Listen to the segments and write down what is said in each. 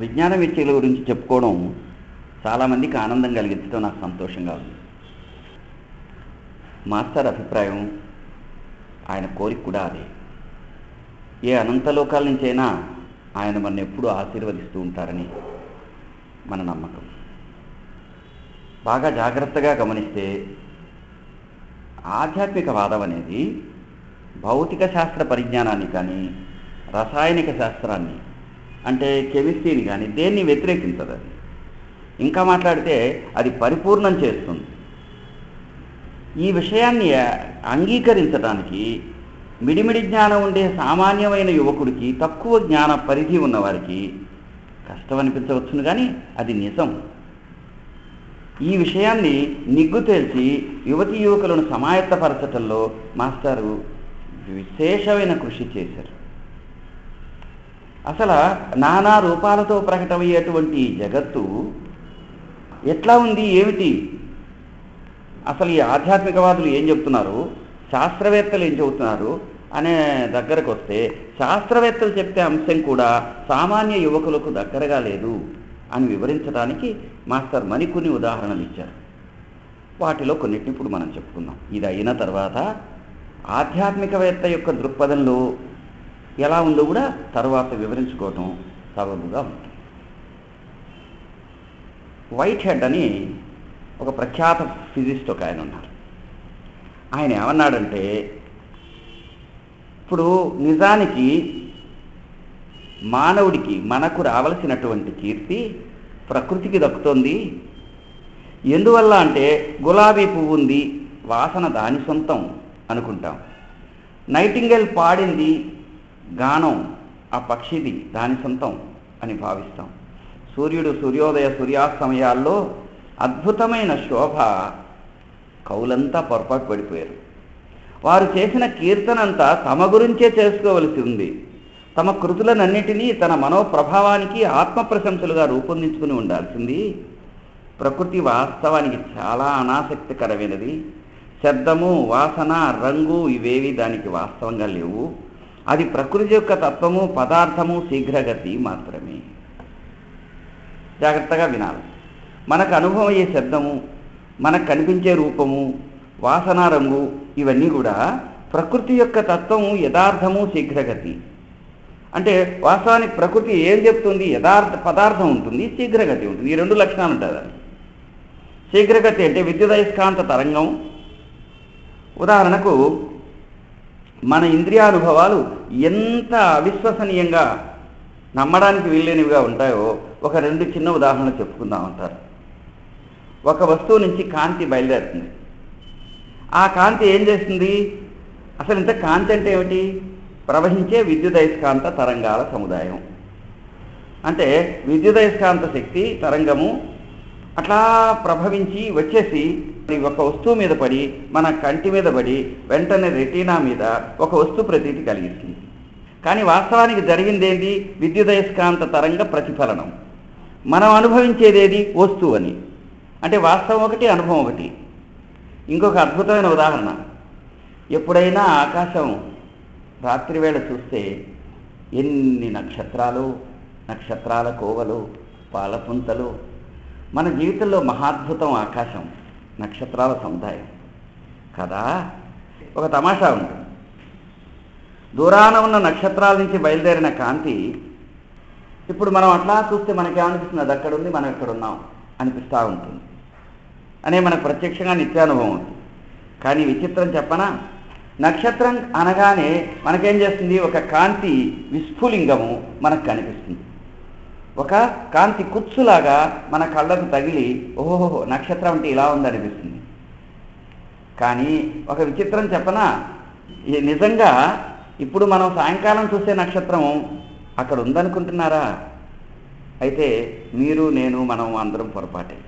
విజ్ఞాన విచ్చల గురించి చెప్పుకోవడం చాలామందికి ఆనందం కలిగించడం నాకు సంతోషంగా ఉంది. మాస్టర్ అభిప్రాయం ఆయన కోరిక కూడా అదే. ఏ అనంత లోకాల నుంచైనా ఆయన మన ఎప్పుడూ ఆశీర్వదిస్తూ ఉంటారని మన నమ్మకం. బాగా జాగ్రత్తగా గమనిస్తే ఆధ్యాత్మికవాదం అనేది భౌతిక శాస్త్ర పరిజ్ఞానాన్ని కానీ రసాయనిక శాస్త్రాన్ని అంటే కెమిస్ట్రీని కానీ దేన్ని వ్యతిరేకించదు. అది ఇంకా మాట్లాడితే అది పరిపూర్ణం చేస్తుంది. ఈ విషయాన్ని అంగీకరించడానికి మిడిమిడి జ్ఞానం ఉండే సామాన్యమైన యువకుడికి తక్కువ జ్ఞాన పరిధి ఉన్నవారికి కష్టం అనిపించవచ్చును కానీ అది నిజం. ఈ విషయాన్ని నిగ్గు తేల్చి యువతి యువకులను సమాయత్తపరచటంలో మాస్టారు విశేషమైన కృషి చేశారు. అసలు నానా రూపాలతో ప్రకటమయ్యేటువంటి జగత్తు ఎట్లా ఉంది ఏమిటి? అసలు ఈ ఆధ్యాత్మికవాదులు ఏం చెప్తున్నారు? శాస్త్రవేత్తలు ఏం చెబుతున్నారు? అనే దగ్గరకు వస్తే శాస్త్రవేత్తలు చెప్పే అంశం కూడా సామాన్య యువకులకు దగ్గరగా లేదు అని వివరించడానికి మాస్టర్ మరికొన్ని ఉదాహరణలు ఇచ్చారు. వాటిలో కొన్నిటిని ఇప్పుడు మనం చెప్పుకుందాం. ఇది అయిన తర్వాత ఆధ్యాత్మికవేత్త యొక్క దృక్పథంలో ఎలా ఉందో కూడా తర్వాత వివరించుకోవటం సబబుగా ఉంటుంది. వైట్ హెడ్ అని ఒక ప్రఖ్యాత ఫిజిస్ట్ ఒక ఆయన ఉన్నారు. ఆయన ఏమన్నాడంటే ఇప్పుడు నిజానికి మానవుడికి మనకు రావలసినటువంటి కీర్తి ప్రకృతికి దక్కుతోంది. ఎందువల్ల అంటే గులాబీ పువ్వు ఉంది వాసన దాని సొంతం అనుకుంటాం. నైటింగేల్ పాడింది గానం ఆ పక్షిది దాని సొంతం అని భావిస్తాం. సూర్యుడు సూర్యోదయ సూర్యాస్తమయాల్లో అద్భుతమైన శోభ కవులంతా పొరపాటు పడిపోయారు. వారు చేసిన కీర్తనంతా తమ గురించే చేసుకోవలసి ఉంది. తమ కృతులనన్నిటినీ తన మనోప్రభావానికి ఆత్మ ప్రశంసలుగా రూపొందించుకుని ఉండాల్సింది. ప్రకృతి వాస్తవానికి చాలా అనాసక్తికరమైనది. శబ్దము వాసన రంగు ఇవేవి దానికి వాస్తవంగా లేవు. అది ప్రకృతి యొక్క తత్వము పదార్థము శీఘ్రగతి మాత్రమే. జాగ్రత్తగా వినాలి. మనకు అనుభవం అయ్యే శబ్దము మనకు కనిపించే రూపము వాసన రంగు ఇవన్నీ కూడా ప్రకృతి యొక్క తత్వము యథార్థము శీఘ్రగతి. అంటే వాస్తవానికి ప్రకృతి ఏం చెప్తుంది? యథార్థ పదార్థం ఉంటుంది శీఘ్రగతి ఉంటుంది. ఈ రెండు లక్షణాలు ఉంటాయి దానికి. శీఘ్రగతి అంటే విద్యుదయస్కాంత తరంగం. ఉదాహరణకు మన ఇంద్రియానుభవాలు ఎంత అవిశ్వసనీయంగా నమ్మడానికి వీల్లేనివిగా ఉంటాయో ఒక రెండు చిన్న ఉదాహరణలు చెప్పుకుందాం అంటారు. ఒక వస్తువు నుంచి కాంతి బయలుదేరుతుంది. ఆ కాంతి ఏం చేస్తుంది? అసలు ఇంత కాంతి అంటే ఏమిటి? ప్రవహించే విద్యుదయస్కాంత తరంగాల సముదాయం. అంటే విద్యుదయస్కాంత శక్తి తరంగము అట్లా ప్రభవించి వచ్చేసి ఒక వస్తువు మీద పడి మన కంటి మీద పడి వెంటనే రెటీనా మీద ఒక వస్తు ప్రతీతి కలిగిస్తుంది కానీ వాస్తవానికి జరిగిందేంటి? విద్యుదయస్కాంత తరంగ ప్రతిఫలనం. మనం అనుభవించేదేది వస్తువు అని. అంటే వాస్తవం ఒకటి అనుభవం ఒకటి. ఇంకొక అద్భుతమైన ఉదాహరణ. ఎప్పుడైనా ఆకాశం రాత్రివేళ చూస్తే ఎన్ని నక్షత్రాలు నక్షత్రాల కోవలు పాలపుంతలు. మన జీవితంలో మహాద్భుతం ఆకాశం. నక్షత్రాల సముదాయం. కదా? ఒక తమాషా ఉంది. దూరాన ఉన్న నక్షత్రాల నుంచి బయలుదేరిన కాంతి ఇప్పుడు మనం అట్లా చూస్తే మనకేమనిపిస్తుంది అది అక్కడ ఉంది మనం ఇక్కడ ఉన్నాం అనిపిస్తూ ఉంటుంది. అనే మనకు ప్రత్యక్షంగా నిత్యానుభవం ఉంది. కానీ విచిత్రం చెప్పనా? నక్షత్రం అనగానే మనకేం చేస్తుంది? ఒక కాంతి విస్ఫులింగము మనకు కనిపిస్తుంది. ఒక కాంతి కుచ్చులాగా మన కళ్ళకు తగిలి ఓహో నక్షత్రం అంటే ఇలా ఉందనిపిస్తుంది కానీ ఒక విచిత్రం చెప్పనా? నిజంగా ఇప్పుడు మనం సాయంకాలం చూసే నక్షత్రం అక్కడ ఉందనుకుంటున్నారా? అయితే మీరు నేను మనం అందరం పొరపాటే.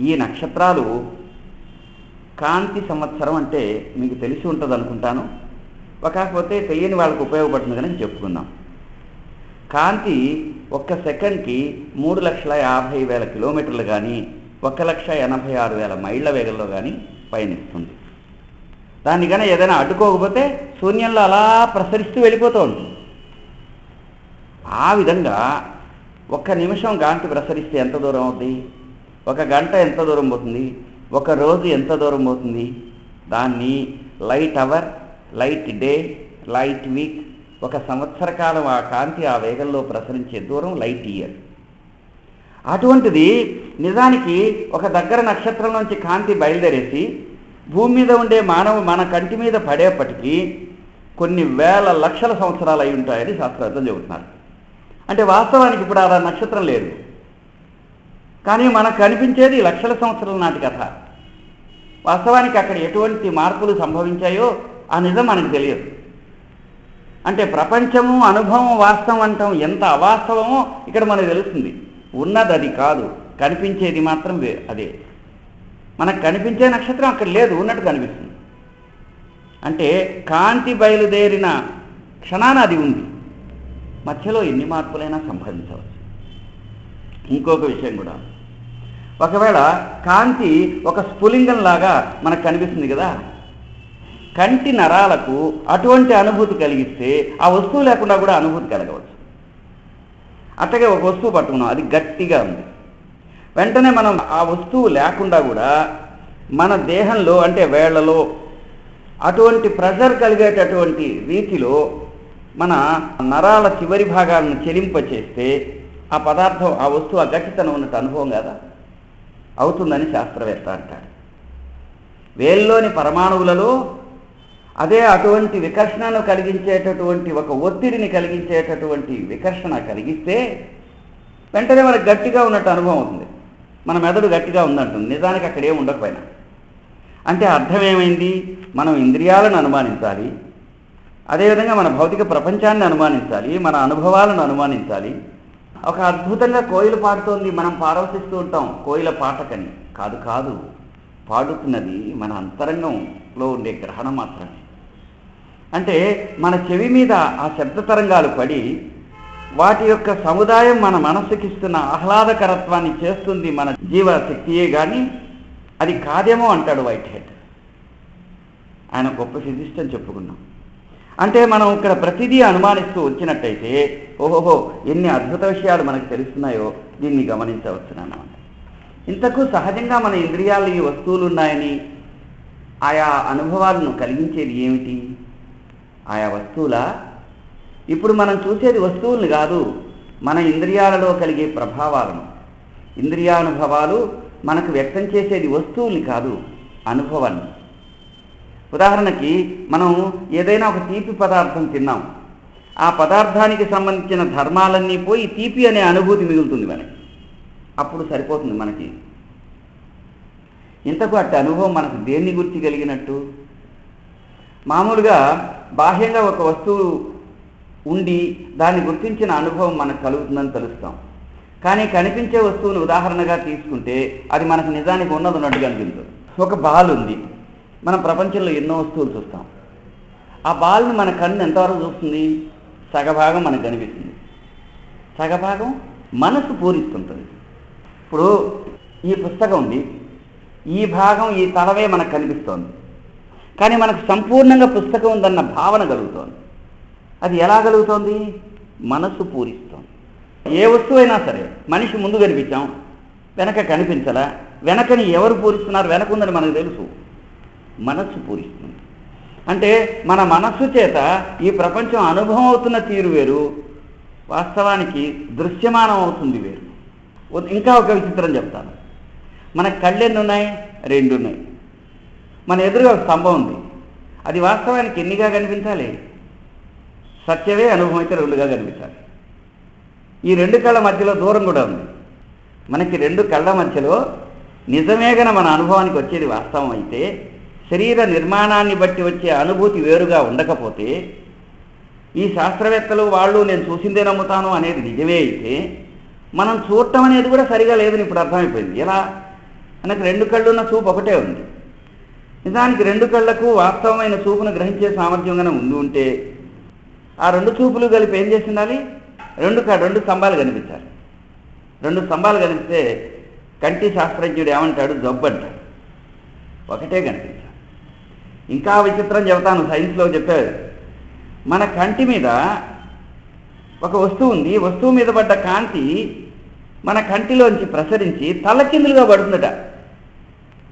ఈ నక్షత్రాలు కాంతి సంవత్సరం అంటే మీకు తెలిసి ఉంటుంది అనుకుంటాను కాకపోతే తెలియని వాళ్ళకు ఉపయోగపడుతుంది కానీ చెప్పుకుందాం. కాంతి ఒక్క సెకండ్కి మూడు లక్షల యాభై వేల కిలోమీటర్లు కానీ ఒక లక్ష ఎనభై ఆరు వేల మైళ్ళ వేగంలో కానీ పయనిస్తుంది. దాన్ని కానీ ఏదైనా అడ్డుకోకపోతే శూన్యంలో అలా ప్రసరిస్తూ వెళ్ళిపోతూ ఉంటుంది. ఆ విధంగా ఒక్క నిమిషం కాంతి ప్రసరిస్తే ఎంత దూరం అవుతుంది ఒక గంట ఎంత దూరం పోతుంది? ఒక రోజు ఎంత దూరం పోతుంది? దాన్ని light hour light day light week ఒక సంవత్సర కాలం ఆ కాంతి ఆ వేగంలో ప్రసరించే దూరం లైట్ ఇయర్. అటువంటిది నిజానికి ఒక దగ్గర నక్షత్రం నుంచి కాంతి బయలుదేరేసి భూమి మీద ఉండే మానవ మన కంటి మీద పడేపటికి కొన్ని వేల లక్షల సంవత్సరాలు అయి ఉంటాయని శాస్త్రవేత్తలు చెబుతున్నారు. అంటే వాస్తవానికి ఇప్పుడు ఆ నక్షత్రం లేదు. కానీ మనకు కనిపించేది లక్షల సంవత్సరాల నాటి కథ. వాస్తవానికి అక్కడ ఎటువంటి మార్పులు సంభవించాయో ఆ నిజం మనకు తెలియదు. అంటే ప్రపంచము అనుభవం వాస్తవం అంటాం. ఎంత అవాస్తవమో ఇక్కడ మనకు తెలుస్తుంది. ఉన్నది అది కాదు. కనిపించేది మాత్రం అదే. మనకు కనిపించే నక్షత్రం అక్కడ లేదు. ఉన్నట్టు కనిపిస్తుంది. అంటే కాంతి బయలుదేరిన క్షణాన అది ఉంది. మధ్యలో ఎన్ని మార్పులైనా సంభవించవచ్చు. ఇంకొక విషయం కూడా. ఒకవేళ కాంతి ఒక స్ఫులింగం లాగా మనకు కనిపిస్తుంది కదా కంటి నరాలకు అటువంటి అనుభూతి కలిగిస్తే ఆ వస్తువు లేకుండా కూడా అనుభూతి కలగవచ్చు. అట్లాగే ఒక వస్తువు పట్టుకున్నాం అది గట్టిగా ఉంది. వెంటనే మనం ఆ వస్తువు లేకుండా కూడా మన దేహంలో అంటే వేళ్ళలో అటువంటి ప్రెషర్ కలిగేటటువంటి రీతిలో మన నరాల చివరి భాగాలను చెలింపచేస్తే ఆ పదార్థం ఆ వస్తువు ఆ గట్టితనం ఉన్నట్టు అనుభవం కదా? అవుతుందని శాస్త్రవేత్త అంటాడు. వేల్లోని పరమాణువులలో అదే అటువంటి వికర్షణను కలిగించేటటువంటి ఒక ఒత్తిడిని కలిగించేటటువంటి వికర్షణ కలిగిస్తే వెంటనే మనకు గట్టిగా ఉన్నట్టు అనుభవం అవుతుంది. మన మెదడు గట్టిగా ఉందంటుంది. నిజానికి అక్కడ ఉండకపోయినా. అంటే అర్థం ఏమైంది? మనం ఇంద్రియాలను అనుమానించాలి. అదేవిధంగా మన భౌతిక ప్రపంచాన్ని అనుమానించాలి. మన అనుభవాలను అనుమానించాలి. ఒక అద్భుతంగా కోయిల పాడుతోంది. మనం పారవశిస్తూ ఉంటాం. కోయిల పాటకని. కాదు కాదు. పాడుతున్నది మన అంతరంగంలో ఉండే గ్రహణం మాత్రమే. అంటే మన చెవి మీద ఆ శబ్ద తరంగాలు పడి వాటి యొక్క సముదాయం మన మనస్సుకిస్తున్న ఆహ్లాదకరత్వాన్ని చేస్తుంది మన జీవశక్తియే కానీ అది కాదేమో అంటాడు వైట్ హెడ్ ఆయన గొప్ప ఫిజిస్ట్ అని చెప్పుకున్నాం. అంటే మనం ఇక్కడ ప్రతిదీ అనుమానిస్తూ వచ్చినట్టయితే ఓహోహో ఎన్ని అద్భుత విషయాలు మనకు తెలుస్తున్నాయో దీన్ని గమనించవచ్చునమాట ఇంతకు సహజంగా మన ఇంద్రియాలు ఈ వస్తువులు ఉన్నాయని ఆయా అనుభవాలను కలిగించేది ఏమిటి? ఆయా వస్తువుల? ఇప్పుడు మనం చూసేది వస్తువులను కాదు మన ఇంద్రియాలలో కలిగే ప్రభావాలను. ఇంద్రియానుభవాలు మనకు వ్యక్తం చేసేది వస్తువుల్ని కాదు అనుభవాన్ని. ఉదాహరణకి మనం ఏదైనా ఒక తీపి పదార్థం తిన్నాం. ఆ పదార్థానికి సంబంధించిన ధర్మాలన్నీ పోయి తీపి అనే అనుభూతి మిగులుతుంది మనకి. అప్పుడు సరిపోతుంది మనకి. ఇంతకు అట్టి అనుభవం మనకు దేన్ని గుర్తి కలిగినట్టు? మామూలుగా బాహ్యంగా ఒక వస్తువు ఉండి దాన్ని గుర్తించిన అనుభవం మనకు కలుగుతుందని తెలుస్తాం. కానీ కనిపించే వస్తువును ఉదాహరణగా తీసుకుంటే అది మనకు నిజానికి ఉన్నది ఉన్నట్టుగా అనిపించదు ఒక బాల్ ఉంది. మనం ప్రపంచంలో ఎన్నో వస్తువులు చూస్తాం. ఆ బాల్ని మన కన్ను ఎంతవరకు చూస్తుంది? సగభాగం మనకు కనిపిస్తుంది. సగభాగం మనసు పూరిస్తుంటుంది. ఇప్పుడు ఈ పుస్తకం ఉంది. ఈ భాగం ఈ తలవే మనకు కనిపిస్తోంది. కానీ మనకు సంపూర్ణంగా పుస్తకం ఉందన్న భావన కలుగుతోంది. అది ఎలా కలుగుతోంది? మనసు పూరిస్తోంది. ఏ వస్తువు అయినా సరే మనిషి ముందు కనిపించాం వెనక కనిపించలా వెనకని ఎవరు పూరిస్తున్నారు వెనక ఉందని మనకు తెలుసు. మనస్సు పూరిస్తుంది. అంటే మన మనస్సు చేత ఈ ప్రపంచం అనుభవం అవుతున్న తీరు వేరు వాస్తవానికి దృశ్యమానం అవుతుంది వేరు. ఇంకా ఒక విచిత్రం చెప్తాను. మన కళ్ళెన్నున్నాయి రెండున్నాయి. రెండు ఉన్నాయి మన ఎదురుగా ఒక స్తంభం ఉంది. అది వాస్తవానికి ఎన్నిగా కనిపించాలి? సత్యవే అనుభవం అయితే రెండుగా కనిపించాలి. ఈ రెండు కళ్ళ మధ్యలో దూరం కూడా ఉంది. మనకి రెండు కళ్ళ మధ్యలో నిజమేగన మన అనుభవానికి వచ్చేది వాస్తవం అయితే శరీర నిర్మాణాన్ని బట్టి వచ్చే అనుభూతి వేరుగా ఉండకపోతే ఈ శాస్త్రవేత్తలు వాళ్ళు నేను చూసిందే నమ్ముతాను అనేది నిజమే అయితే మనం చూడటం అనేది కూడా సరిగా లేదని ఇప్పుడు అర్థమైపోయింది. ఎలా? మనకు రెండు కళ్ళున్న చూపు ఒకటే ఉంది. నిజానికి రెండు కళ్ళకు వాస్తవమైన చూపును గ్రహించే సామర్థ్యం కనుక ఉండి ఉంటే ఆ రెండు చూపులు కలిపి ఏం చేసి ఉండాలి రెండు క- రెండు స్తంభాలు కనిపించాలి. రెండు స్తంభాలు కనిపిస్తే కంటి శాస్త్రజ్ఞుడు ఏమంటాడు? జబ్బంటాడు. ఒకటే కనిపించాలి. ఇంకా విచిత్రం చెబుతాను సైన్స్లో చెప్పారు మన కంటి మీద ఒక వస్తువు ఉంది. వస్తువు మీద పడ్డ కాంతి మన కంటిలోంచి ప్రసరించి తలకిందులుగా పడుతుందట.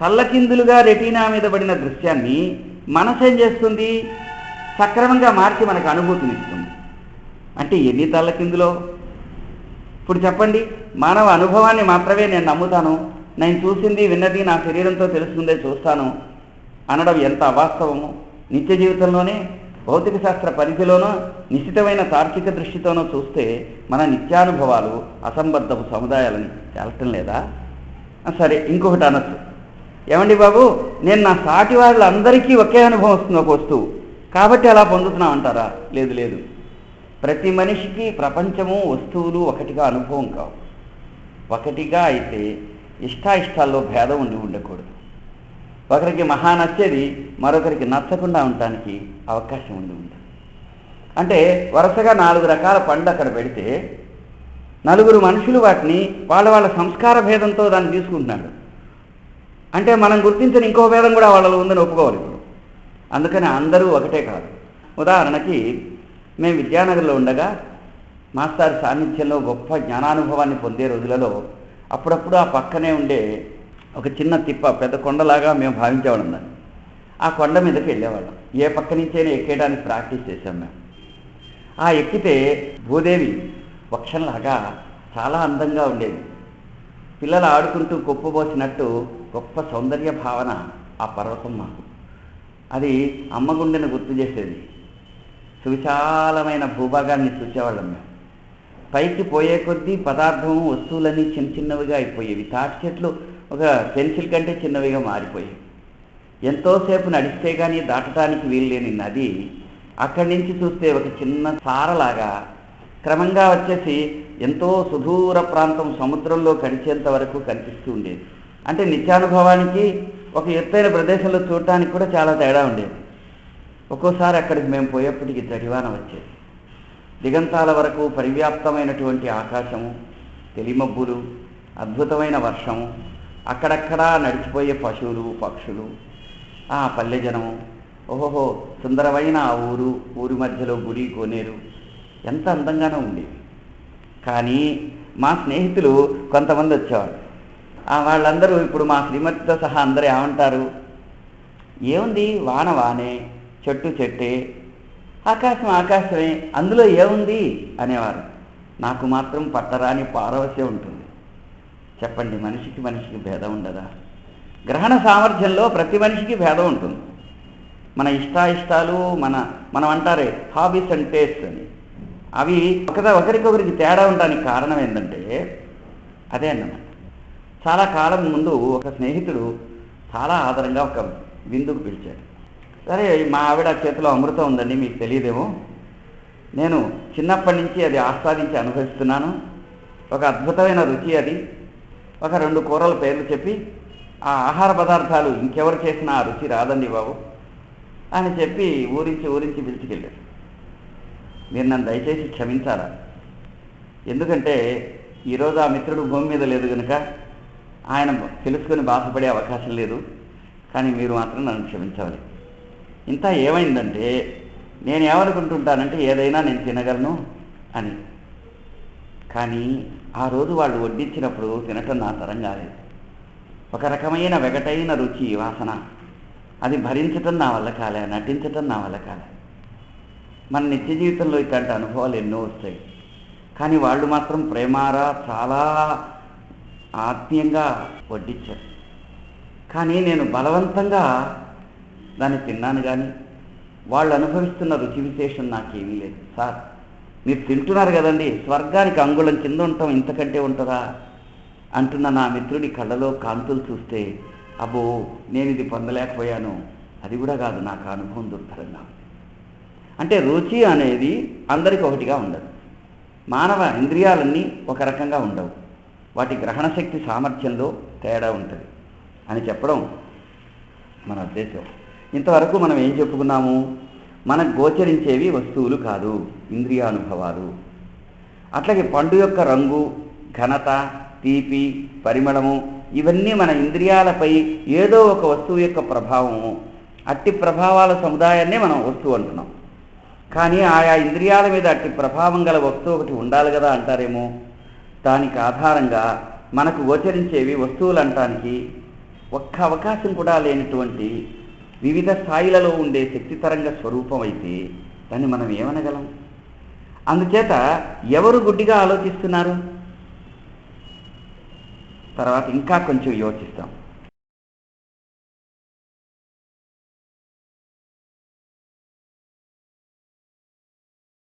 తల్లకిందులుగా రెటీనా మీద పడిన దృశ్యాన్ని మనసు ఏం చేస్తుంది? సక్రమంగా మార్చి మనకు అనుభూతినిస్తుంది అంటే ఎన్ని తల్లకిందులో? ఇప్పుడు చెప్పండి మానవ అనుభవాన్ని మాత్రమే నేను నమ్ముతాను. నేను చూసింది విన్నది నా శరీరంతో తెలుసుకుందే చూస్తాను. అనడం ఎంత అవాస్తవము? నిత్య జీవితంలోనే భౌతిక శాస్త్ర పరిధిలోనో నిశ్చితమైన తార్కిక దృష్టితోనో చూస్తే మన నిత్యానుభవాలు అసంబద్ధపు సముదాయాలని తేలటం లేదా? సరే ఇంకొకటి అనొచ్చు. ఏమండి బాబు నేను నా సాటి వాళ్ళందరికీ ఒకే అనుభవం వస్తుంది ఒక వస్తువు. కాబట్టి అలా పొందుతున్నాం అంటారా? లేదు లేదు. ప్రతి మనిషికి ప్రపంచము వస్తువులు ఒకటిగా అనుభవం కావు. ఒకటిగా అయితే ఇష్టాయిష్టాల్లో భేదం ఉండి ఉండకూడదు. ఒకరికి మహా నచ్చేది మరొకరికి నచ్చకుండా ఉండటానికి అవకాశం ఉండి ఉంటుంది. అంటే వరుసగా నాలుగు రకాల పండ్లు అక్కడ పెడితే నలుగురు మనుషులు వాటిని వాళ్ళ వాళ్ళ సంస్కార భేదంతో దాన్ని తీసుకుంటున్నాడు అంటే మనం గుర్తించిన ఇంకో భేదం కూడా వాళ్ళలో ఉందని ఒప్పుకోవాలి ఇప్పుడు. అందుకని అందరూ ఒకటే కాదు. ఉదాహరణకి మేము విద్యానగర్లో ఉండగా మాస్టర్ సాన్నిధ్యంలో గొప్ప జ్ఞానానుభవాన్ని పొందే రోజులలో అప్పుడప్పుడు ఆ పక్కనే ఉండే ఒక చిన్న తిప్ప పెద్ద కొండలాగా మేము భావించేవాళ్ళం దాన్ని. ఆ కొండ మీదకి వెళ్ళేవాళ్ళం. ఏ పక్క నుంచైనా ఎక్కేయడానికి ప్రాక్టీస్ చేశాం మేము. ఆ ఎక్కితే భూదేవి వక్షంలాగా చాలా అందంగా ఉండేది. పిల్లలు ఆడుకుంటూ కుప్పబోసినట్టు గొప్ప సౌందర్య భావన ఆ పర్వతం మాకు. అది అమ్మ గుండెను గుర్తు చేసేది. సువిశాలమైన భూభాగాన్ని చూసేవాళ్ళం మేము. పైకి పోయే కొద్దీ పదార్థము వస్తువులన్నీ చిన్న చిన్నవిగా అయిపోయేవి. తాటి చెట్లు ఒక పెన్సిల్ కంటే చిన్నవిగా మారిపోయేవి. ఎంతోసేపు నడిస్తే కానీ దాటడానికి వీల్లేని నది అక్కడి నుంచి చూస్తే ఒక చిన్న సారలాగా క్రమంగా వచ్చేసి ఎంతో సుదూర ప్రాంతం సముద్రంలో కడిచేంత వరకు కనిపిస్తూ ఉండేది. అంటే నిత్యానుభవానికి ఒక ఎత్తైన ప్రదేశంలో చూడటానికి కూడా చాలా తేడా ఉండేది. ఒక్కోసారి అక్కడికి మేము పోయేప్పటికి జడివాన వచ్చేది. దిగంతాల వరకు పరివ్యాప్తమైనటువంటి ఆకాశము తెలిమబ్బులు అద్భుతమైన వర్షము అక్కడక్కడా నడిచిపోయే పశువులు పక్షులు ఆ పల్లెజనము ఓహోహో సుందరమైన ఆ ఊరు ఊరి మధ్యలో గుడి కోనేరు ఎంత అందంగానో ఉండేవి కానీ మా స్నేహితులు కొంతమంది వచ్చేవాళ్ళు. వాళ్ళందరూ ఇప్పుడు మా శ్రీమతితో సహా అందరూ ఏమంటారు? ఏముంది? వాన వానే చెట్టు చెట్టే ఆకాశం ఆకాశమే అందులో ఏముంది? అనేవారు. నాకు మాత్రం పట్టరాని పారవశ్యం ఉంటుంది. చెప్పండి మనిషికి మనిషికి భేదం ఉండదా? గ్రహణ సామర్థ్యంలో ప్రతి మనిషికి భేదం ఉంటుంది. మన ఇష్టాయిష్టాలు మన మనం అంటారే హాబీస్ అండ్ టేస్ట్ అని. అవి ఒకదా ఒకరికొకరికి తేడా ఉండడానికి కారణం ఏంటంటే అదే అన్నమాట. చాలా కాలం ముందు ఒక స్నేహితుడు చాలా ఆదరంగా ఒక విందుకు పిలిచాడు. సరే మా ఆవిడ చేతిలో అమృతం ఉందండి మీకు తెలియదేమో. నేను చిన్నప్పటి నుంచి అది ఆస్వాదించి అనుభవిస్తున్నాను. ఒక అద్భుతమైన రుచి అది. ఒక రెండు కూరల పేర్లు చెప్పి ఆ ఆహార పదార్థాలు ఇంకెవరు చేసినా ఆ రుచి రాదండి బాబు అని చెప్పి ఊరించి ఊరించి పిలిచికెళ్ళాడు. మీరు నన్ను దయచేసి క్షమించారా ఎందుకంటే ఈరోజు ఆ మిత్రుడు భూమి మీద లేదు కనుక ఆయన తెలుసుకుని బాధపడే అవకాశం లేదు కానీ మీరు మాత్రం నన్ను క్షమించాలి ఇంత ఏమైందంటే నేను ఏమనుకుంటుంటానంటే ఏదైనా నేను తినగలను అని. కానీ ఆ రోజు వాళ్ళు వడ్డించినప్పుడు తినటం నా తరం కాలేదు. ఒక రకమైన వెగటైన రుచి వాసన. అది భరించటం నా వల్ల కాలే నటించటం నా వల్ల కాలే. మన నిత్య జీవితంలో ఇట్లాంటి అనుభవాలు ఎన్నో వస్తాయి. కానీ వాళ్ళు మాత్రం ప్రేమారా చాలా ఆత్మీయంగా వడ్డించారు. కానీ నేను బలవంతంగా దాన్ని తిన్నాను కానీ వాళ్ళు అనుభవిస్తున్న రుచి విశేషం నాకేమీ లేదు. సార్ మీరు తింటున్నారు కదండి స్వర్గానికి అంగుళం కింద ఉంటాం ఇంతకంటే ఉంటుందా? అంటున్న నా మిత్రుడి కళ్ళలో కాంతులు చూస్తే అబ్బో నేను ఇది పొందలేకపోయాను. అది కూడా కాదు నాకు అనుభవం దుర్భరంగా అంటే రుచి అనేది అందరికి ఒకటిగా ఉండదు. మానవ ఇంద్రియాలన్నీ ఒక రకంగా ఉండవు. వాటి గ్రహణ శక్తి సామర్థ్యంలో తేడా ఉంటుంది అని చెప్పడం మన ఉద్దేశం. ఇంతవరకు మనం ఏం చెప్పుకున్నాము? మనకు గోచరించేవి వస్తువులు కాదు ఇంద్రియానుభవాలు. అట్లాగే పండు యొక్క రంగు ఘనత తీపి పరిమళము ఇవన్నీ మన ఇంద్రియాలపై ఏదో ఒక వస్తువు యొక్క ప్రభావము. అట్టి ప్రభావాల సముదాయాన్నే మనం వస్తువు అంటున్నాం. కానీ ఆయా ఇంద్రియాల మీద అట్టి ప్రభావం గల వస్తువు ఒకటి ఉండాలి కదా అంటారేమో? దానికి ఆధారంగా మనకు గోచరించేవి వస్తువులంటానికి ఒక్క అవకాశం కూడా లేనటువంటి వివిధ స్థాయిలలో ఉండే శక్తి తరంగ స్వరూపం అయితే దాన్ని మనం ఏమనగలం? అందుచేత ఎవరు గుడ్డిగా ఆలోచిస్తున్నారు? తర్వాత ఇంకా కొంచెం యోచిస్తాం.